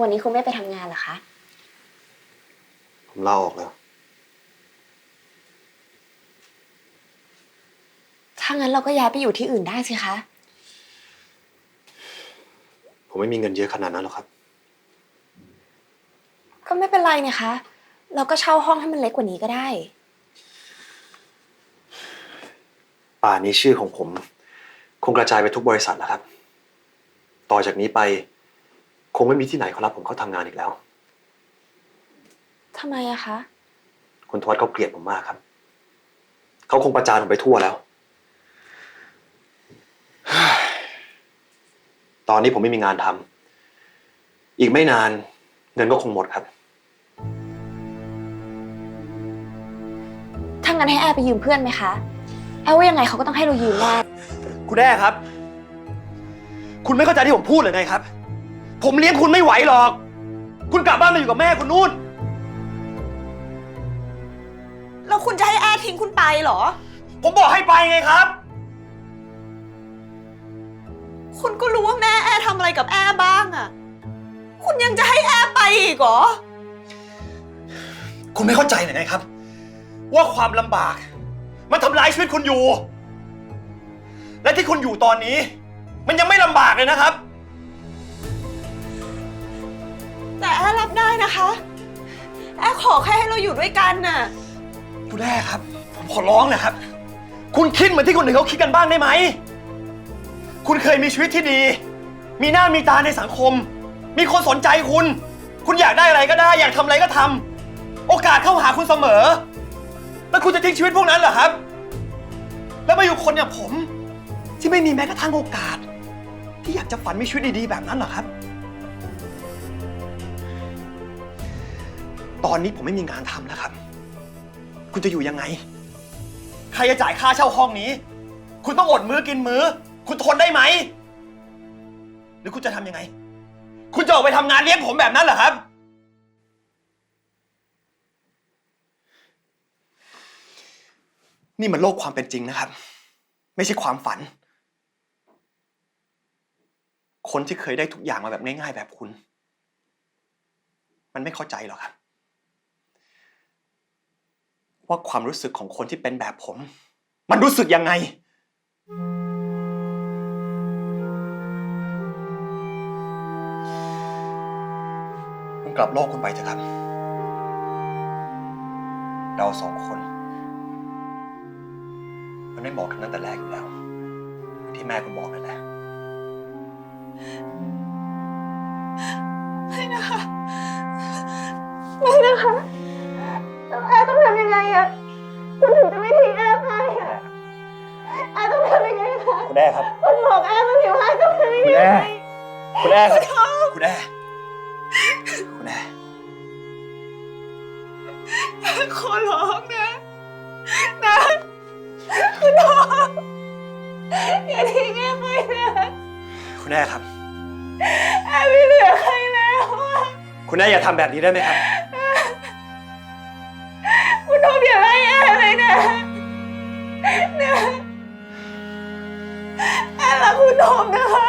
วันนี้คุณไม่ไปทำงานเหรอคะ ผมลาออกแล้ว ถ้างั้นเราก็ย้ายไปอยู่ที่อื่นได้สิคะ ผมไม่มีเงินเยอะขนาดนั้นหรอกครับ ก็ไม่เป็นไรนี่คะ เราก็เช่าห้องให้มันเล็กกว่านี้ก็ได้ ป่านนี้ชื่อของผม คงกระจายไปทุกบริษัทแล้วครับ ต่อจากนี้ไปค งไม่มีที่ไหนเขารับผมเข้าทำงานอีกแล้ว ทำไมอะคะ คุณทวัดเขาเกลียดผมมากครับ เขาคงประจานผมไปทั่วแล้ว ตอนนี้ผมไม่มีงานทำ อีกไม่นาน เงินก็คงหมดครับ ถ้างั้นให้แอร์ไปยืมเพื่อนไหมคะ แอร์ว่ายังไงเขาก็ต้องให้เรายืมแน่ คุณแม่ครับ คุณไม่เข้าใจที่ผมพูดเลยไงครับ ผมเลี้ยงคุณไม่ไหวหรอก คุณกลับบ้านมาอยู่กับแม่คุณนู่น แล้วคุณจะให้แอร์ทิ้งคุณไปเหรอ ผมบอกให้ไปไงครับ คุณก็รู้ว่าแม่แอร์ทำอะไรกับแอร์บ้างอะคุณยังจะให้แอร์ไปอีกเหรอ คุณไม่เข้าใจเลยไงครับ ว่าความลำบาก มันทำร้ายชีวิตคุณอยู่ และที่คุณอยู่ตอนนี้ มันยังไม่ลำบากเลยนะครับ บได้นะคะ แอร์ขอแค่ให้เราอยู่ด้วยกันน่ะ คุณแม่ครับ ผมขอร้องนะครับ คุณคิดเหมือนที่คนอื่นเขาคิดกันบ้างได้ไหม คุณเคยมีชีวิตที่ดี มีหน้ามีตาในสังคม มีคนสนใจคุณ คุณอยากได้อะไรก็ได้ อยากทำอะไรก็ทำโอกาสเข้าหาคุณเสมอ แล้วคุณจะทิ้งชีวิตพวกนั้นเหรอครับ แล้วมาอยู่คนอย่างผม ที่ไม่มีแม้กระทั่งโอกาส ที่อยากจะฝันมีชีวิตดีๆแบบนั้นเหรอครับ ตอนนี้ผมไม่มีงานทำแล้วครับ คุณจะอยู่ยังไง ใครจะจ่ายค่าเช่าห้องนี้ คุณต้องอดมื้อกินมื้อ คุณทนได้ไหม หรือคุณจะทำยังไง คุณจะออกไปทำงานเลี้ยงผมแบบนั้นเหรอครับ นี่มันโลกความเป็นจริงนะครับ ไม่ใช่ความฝัน คนที่เคยได้ทุกอย่างมาแบบง่ายๆแบบคุณ มันไม่เข้าใจหรอกครับ ว่าความรู้สึกของคนที่เป็นแบบผม มันรู้สึกยังไง คุณกลับโลกคุณไปเถอะครับ เราสองคน มันไม่เหมาะกันตั้งแต่แรกอยู่แล้ว ที่แม่คุณบอกนั่นแหละ ไม่นะคะ ไม่นะคะ คะคุณแม่ครับคุณบอกแอร์มาสิว่าแอร์ต้องทำยังคุณไงแม่คุณแม่ครับคุณแม่คุณแม่ขอร้องนะ นะคุณน้องอย่าทิ้งแอร์ไปนะคุณแม่ครับแอร์ไม่เหลือใครแล้วอะคุณแม่อย่าทำแบบนี้ได้ไหมครับ รักคุณโดมนะคะ